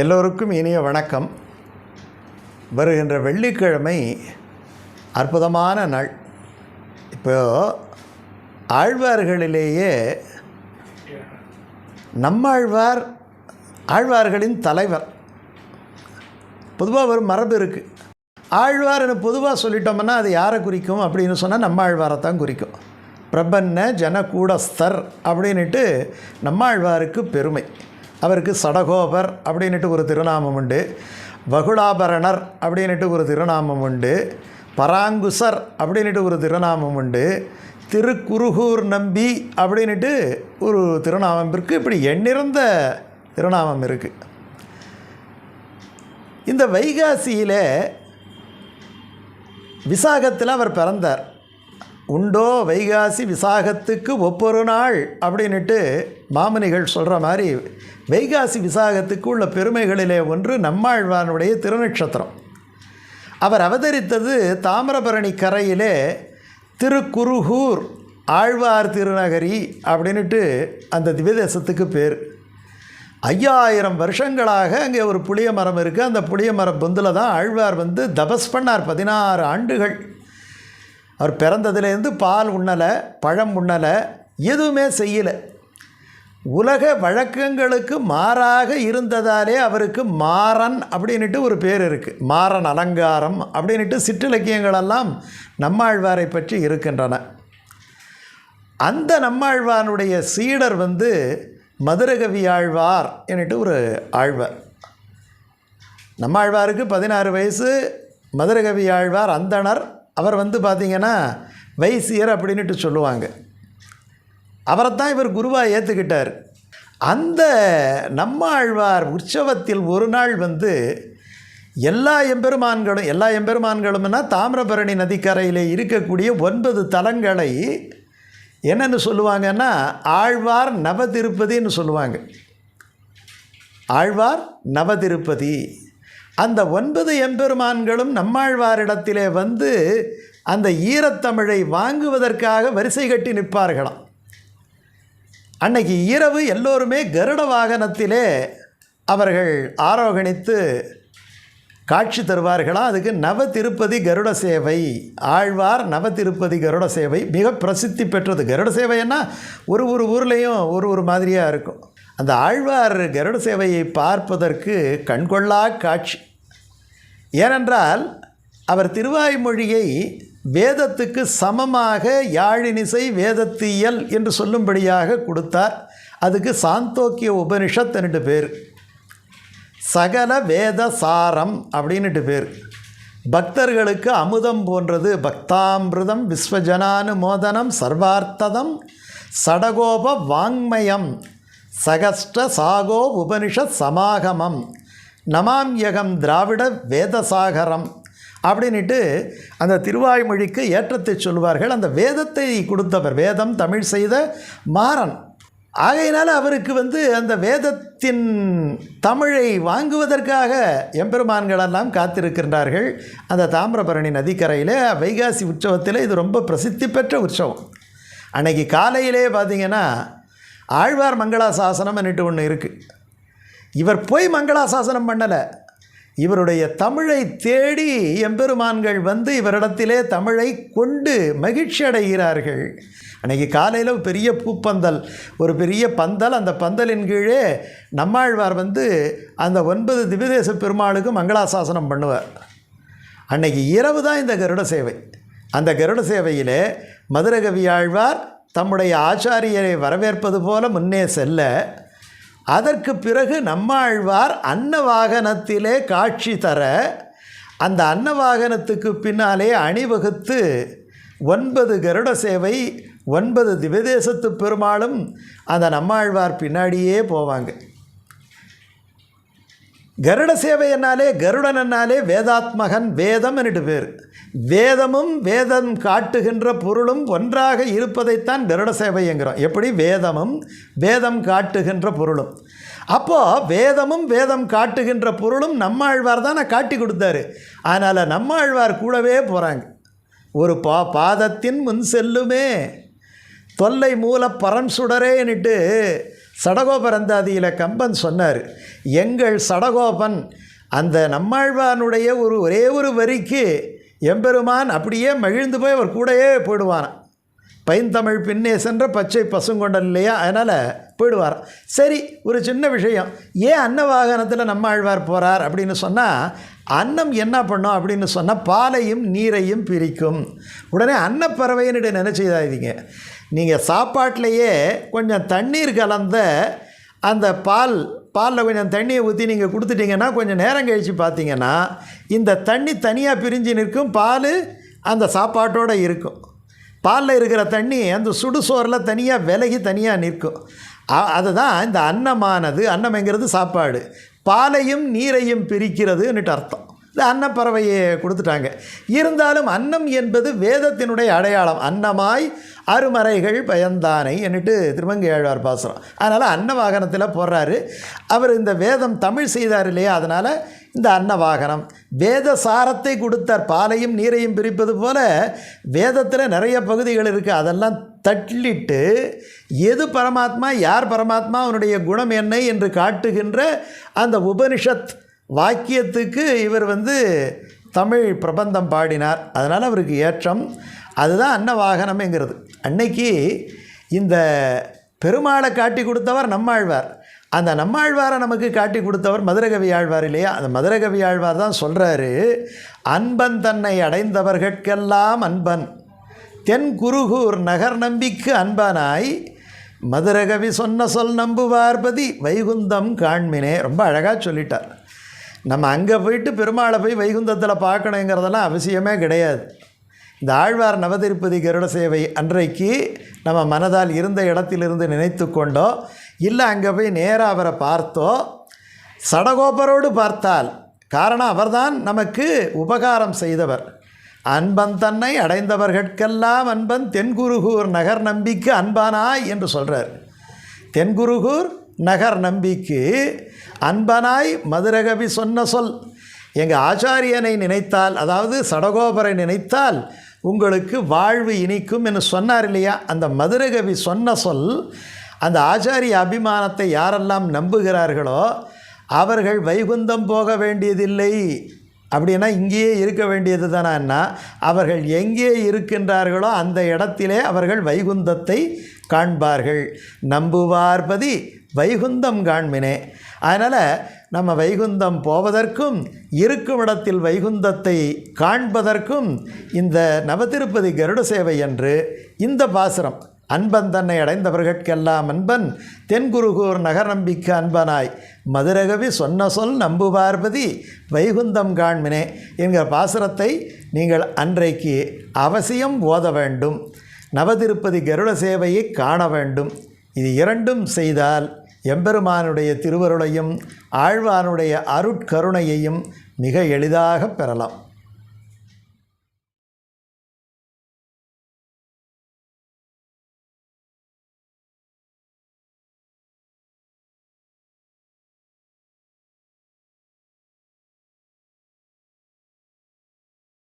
எல்லோருக்கும் இனிய வணக்கம். வருகின்ற வெள்ளிக்கிழமை அற்புதமான நாள். இப்போ ஆழ்வார்களிலேயே நம்மாழ்வார் ஆழ்வார்களின் தலைவர். பொதுவாக ஒரு மரபு இருக்குது ஆழ்வார்னு பொதுவாக சொல்லிட்டோம்னா அது யாரை குறிக்கும் அப்படின்னு சொன்னால் நம்மாழ்வாரை தான் குறிக்கும். பிரபன்ன ஜனகூடஸ்தர் அப்படின்ட்டு நம்மாழ்வாருக்கு பெருமை. அவருக்கு சடகோபர் அப்படின்ட்டு ஒரு திருநாமம் உண்டு. வகுடாபரணர் அப்படின்ட்டு ஒரு திருநாமம் உண்டு. பராங்குசர் அப்படின்ட்டு ஒரு திருநாமம் உண்டு. திருக்குருகூர் நம்பி அப்படின்ட்டு ஒரு திருநாமம் இருக்குது இப்படி எண்ணிறந்த திருநாமம் இருக்குது இந்த வைகாசியில் விசாகத்தில் அவர் பிறந்தார். உண்டோ வைகாசி விசாகத்துக்கு ஒவ்வொரு நாள் அப்படின்ட்டு மாமனிகள் சொல்கிற மாதிரி வைகாசி விசாகத்துக்கு உள்ள பெருமைகளிலே ஒன்று நம்மாழ்வானுடைய திருநட்சத்திரம் அவர் அவதரித்தது தாமிரபரணி கரையிலே திருக்குருகூர் ஆழ்வார் திருநகரி அப்படின்ட்டு அந்த திவ்யதேசத்துக்கு பேர். ஐயாயிரம் வருஷங்களாக அங்கே ஒரு புளிய மரம் இருக்குது அந்த புளிய மரம் பொந்தில் தான் ஆழ்வார் வந்து தபஸ் பண்ணார். பதினாறு ஆண்டுகள். அவர் பிறந்ததுலேருந்து பால் உண்ணலை பழம் உண்ணலை எதுவுமே செய்யலை. உலக வழக்கங்களுக்கு மாறாக இருந்ததாலே அவருக்கு மாறன் அப்படின்ட்டு ஒரு பேர் இருக்குது மாறன் அலங்காரம் அப்படின்ட்டு சிற்றிலக்கியங்களெல்லாம் நம்மாழ்வாரை பற்றி இருக்கின்றன. அந்த நம்மாழ்வானுடைய சீடர் வந்து மதுரகவி ஆழ்வார் என்னட்டு ஒரு ஆழ்வார். நம்மாழ்வாருக்கு பதினாறு வயசு மதுரகவி ஆழ்வார் அந்தணர் அவர் வந்து பார்த்திங்கன்னா வைசியர் அப்படின்ட்டு சொல்லுவாங்க. அவரைத்தான் இவர் குருவாக ஏற்றுக்கிட்டார் அந்த நம்மாழ்வார் உற்சவத்தில் ஒரு நாள் வந்து எல்லா எம்பெருமான்களும் எல்லா எம்பெருமான்களும்னா தாமிரபரணி நதிக்கரையில் இருக்கக்கூடிய ஒன்பது தலங்களை என்னென்னு சொல்லுவாங்கன்னா ஆழ்வார் நவதிருப்பதின்னு சொல்லுவாங்க. ஆழ்வார் நவதிருப்பதி. அந்த ஒன்பது எம்பெருமான்களும் நம்மாழ்வாரிடத்திலே வந்து அந்த ஈரத்தமிழை வாங்குவதற்காக வரிசை கட்டி நிற்பார்களாம். அன்னைக்கு இரவு எல்லோருமே கருட வாகனத்திலே அவர்கள் ஆரோகணித்து காட்சி தருவார்களாம் அதுக்கு நவ திருப்பதி கருட சேவை ஆழ்வார் நவ திருப்பதி கருட சேவை மிக பிரசித்தி பெற்றது. கருட சேவைன்னா ஒரு ஒரு ஊர்லேயும் ஒரு ஒரு மாதிரியாக இருக்கும். அந்த ஆழ்வார் கருட சேவையை பார்ப்பதற்கு கண்கொள்ளா காட்சி. ஏனென்றால் அவர் திருவாய்மொழியை வேதத்துக்கு சமமாக யாழினிசை வேதத்தியல் என்று சொல்லும்படியாக கொடுத்தார். அதுக்கு சாந்தோக்கிய உபனிஷத் ரெண்டு பேர். சகல வேத சாரம் அப்படின்னுட்டு பேர். பக்தர்களுக்கு அமுதம் போன்றது பக்தாமிருதம் விஸ்வஜனானுமோதனம் சர்வார்த்ததம் சடகோப வாங்மயம் சகஷ்ட சாகோ உபனிஷத் சமாகமம். நமாம்யகம் திராவிட வேதசாகரம். அப்படின்ட்டு அந்த திருவாய்மொழிக்கு ஏற்றத்தை சொல்வார்கள். அந்த வேதத்தை கொடுத்தவர் வேதம் தமிழ் செய்த மாறன். ஆகையினால் அவருக்கு வந்து அந்த வேதத்தின் தமிழை வாங்குவதற்காக எம்பெருமான்களெல்லாம் காத்திருக்கின்றார்கள். அந்த தாமிரபரணி நதிக்கரையில் வைகாசி உற்சவத்தில் இது ரொம்ப பிரசித்தி பெற்ற உற்சவம். அன்னைக்கு காலையிலே பார்த்திங்கன்னா ஆழ்வார் மங்களாசாசனம் என்னட்டு ஒன்று இருக்குது இவர் போய் மங்களாசாசனம் பண்ணலை. இவருடைய தமிழை தேடி எம்பெருமான்கள் வந்து இவரிடத்திலே தமிழை கொண்டு மகிழ்ச்சி அடைகிறார்கள் அன்றைக்கி காலையில் பெரிய பூப்பந்தல் ஒரு பெரிய பந்தல் அந்த பந்தலின் கீழே நம்மாழ்வார் வந்து அந்த ஒன்பது திவ்யதேச பெருமாளுக்கு மங்களாசாசனம் பண்ணுவார். அன்னைக்கு இரவு தான் இந்த கருட சேவை. அந்த கருட சேவையிலே மதுரகவி ஆழ்வார் தம்முடைய ஆச்சாரியரை வரவேற்பது போல முன்னே செல்ல அதற்கு பிறகு நம்மாழ்வார் அன்ன வாகனத்திலே காட்சி தர அந்த அன்ன வாகனத்துக்கு பின்னாலே அணிவகுத்து ஒன்பது கருட சேவை ஒன்பது திவதேசத்து பெருமாளும் அந்த நம்மாழ்வார் பின்னாடியே போவாங்க. கருட சேவைன்னாலே கருடன் என்னாலே வேதாத்மகன் வேதம் என்று பேர். வேதமும் வேதம் காட்டுகின்ற பொருளும் ஒன்றாக இருப்பதைத்தான் கருட சேவைங்கிறோம் எப்படி? வேதமும் வேதம் காட்டுகின்ற பொருளும். அப்போது வேதமும் வேதம் காட்டுகின்ற பொருளும் நம்மாழ்வார் தானே காட்டி கொடுத்தாரு. அதனால் நம்மாழ்வார் கூடவே போகிறாங்க ஒரு பா பாதத்தின் முன் செல்லுமே. தொல்லை மூல பரம் சுடரேன்னுட்டு சடகோபரந்தாதியில் கம்பன் சொன்னார் எங்கள் சடகோபன் அந்த நம்மாழ்வானுடைய ஒரு ஒரே ஒரு வரிக்கு எம்பெருமான் அப்படியே மகிழ்ந்து போய் அவர் கூடயே போயிடுவாராம் பைந்தமிழ் பின்னே சென்ற பச்சை பசுங்கொண்டல் இல்லையா? அதனால் போயிடுவார். சரி ஒரு சின்ன விஷயம். ஏன் அன்ன வாகனத்தில் நம்ம ஆழ்வார் போகிறார் அப்படின்னு சொன்னால் அன்னம் என்ன பண்ணும்? அப்படின்னு சொன்னால் பாலையும் நீரையும் பிரிக்கும். உடனே அன்னப்பறவைன்னு நினச்சிதாதீங்க நீங்கள் சாப்பாட்டிலையே கொஞ்சம் தண்ணீர் கலந்த அந்த பால் பாலில் கொஞ்சம் தண்ணியை ஊற்றி நீங்கள் கொடுத்துட்டீங்கன்னா கொஞ்சம் நேரம் கழித்து பார்த்தீங்கன்னா இந்த தண்ணி தனியாக பிரிஞ்சு நிற்கும் பால் அந்த சாப்பாட்டோடு இருக்கும். பாலில் இருக்கிற தண்ணி அந்த சுடுசோரில் தனியாக விலகி தனியாக நிற்கும். அதுதான் இந்த அன்னமானது. அன்னம்ங்கிறது சாப்பாடு. பாலையும் நீரையும் பிரிக்கிறதுன்னுட்டு அர்த்தம். இந்த அன்னப்பறவையை கொடுத்துட்டாங்க. இருந்தாலும் அன்னம் என்பது வேதத்தினுடைய அடையாளம். அன்னமாய் அருமறைகள் பயந்தானை என்னட்டு திருமங்கையாழ்வார் பாசுரம். அதனால் அன்ன வாகனத்தில் போடுறாரு. அவர் இந்த வேதம் தமிழ் செய்தார் இல்லையா? அதனால் இந்த அன்ன வாகனம் வேத சாரத்தை கொடுத்தார். பாலையும் நீரையும் பிரிப்பது போல வேதத்தில் நிறைய பகுதிகள் இருக்குது அதெல்லாம் தள்ளிட்டு எது பரமாத்மா யார் பரமாத்மா அவனுடைய குணம் என்ன என்று காட்டுகின்ற அந்த உபனிஷத் வாக்கியத்துக்கு இவர் வந்து தமிழ் பிரபந்தம் பாடினார். அதனால் அவருக்கு ஏற்றம். அதுதான் அன்னவாகனம்ங்கிறது அன்னைக்கு இந்த பெருமாளை காட்டி கொடுத்தவர் நம்மாழ்வார். அந்த நம்மாழ்வாரை நமக்கு காட்டி கொடுத்தவர் மதுரகவி ஆழ்வார் இல்லையா? அந்த மதுரகவி ஆழ்வார் தான் சொல்கிறாரு அன்பன் தன்னை அடைந்தவர்கட்கெல்லாம் அன்பன். தென் குருகூர் நகர் நம்பிக்கு அன்பனாய். மதுரகவி சொன்ன சொல் நம்புவார்பதி வைகுந்தம் காண்மினே. ரொம்ப அழகாக சொல்லிட்டார். நம்ம அங்கே போயிட்டு பெருமாளை போய் வைகுந்தத்தில் பார்க்கணுங்கிறதெல்லாம் அவசியமே கிடையாது. இந்த ஆழ்வார் நவதிருப்பதி கருட சேவை அன்றைக்கு நம்ம மனதால் இருந்த இடத்திலிருந்து நினைத்து கொண்டோ இல்லை அங்கே போய் நேராக அவரை பார்த்தோ சடகோபரோடு பார்த்தால் காரணம் அவர்தான் நமக்கு உபகாரம் செய்தவர். அன்பன் தன்னை அடைந்தவர்கட்கெல்லாம் அன்பன் தென்குருகூர் நகர் நம்பிக்கு அன்பானாய் என்று சொல்கிறார் தென்குருகூர் நகர் நம்பிக்கு அன்பனாய் மதுரகவி சொன்ன சொல். எங்கள் ஆச்சாரியனை நினைத்தால் அதாவது சடகோபரை நினைத்தால் உங்களுக்கு வாழ்வு இனிக்கும் என்று சொன்னார் இல்லையா? அந்த மதுரகவி சொன்ன சொல் அந்த ஆச்சாரிய அபிமானத்தை யாரெல்லாம் நம்புகிறார்களோ அவர்கள் வைகுந்தம் போக வேண்டியதில்லை. அப்படின்னா இங்கேயே இருக்க வேண்டியது தானா அவர்கள் எங்கே இருக்கின்றார்களோ அந்த இடத்திலே அவர்கள் வைகுந்தத்தை காண்பார்கள். நம்புவார்பதி வைகுந்தம் காண்மினே. அதனால் நம்ம வைகுந்தம் போவதற்கும் இருக்கும் இடத்தில் வைகுந்தத்தை காண்பதற்கும் இந்த நவதிருப்பதி கருட சேவை என்று இந்த பாசுரம் அன்பன் தன்னை அடைந்தவர்கட்கெல்லாம் அன்பன் தென்குருகூர் நகர் நம்பிக்க அன்பனாய். மதுரகவி சொன்ன சொல் நம்புபார்பதி வைகுந்தம் காண்மினே என்கிற பாசுரத்தை நீங்கள் அன்றைக்கு அவசியம் ஓத வேண்டும். நவதிருப்பதி கருட சேவையை காண வேண்டும். இது இரண்டும் செய்தால் எம்பெருமானுடைய திருவருளையும் ஆழ்வானுடைய அருட்கருணையையும் மிக எளிதாக பெறலாம்.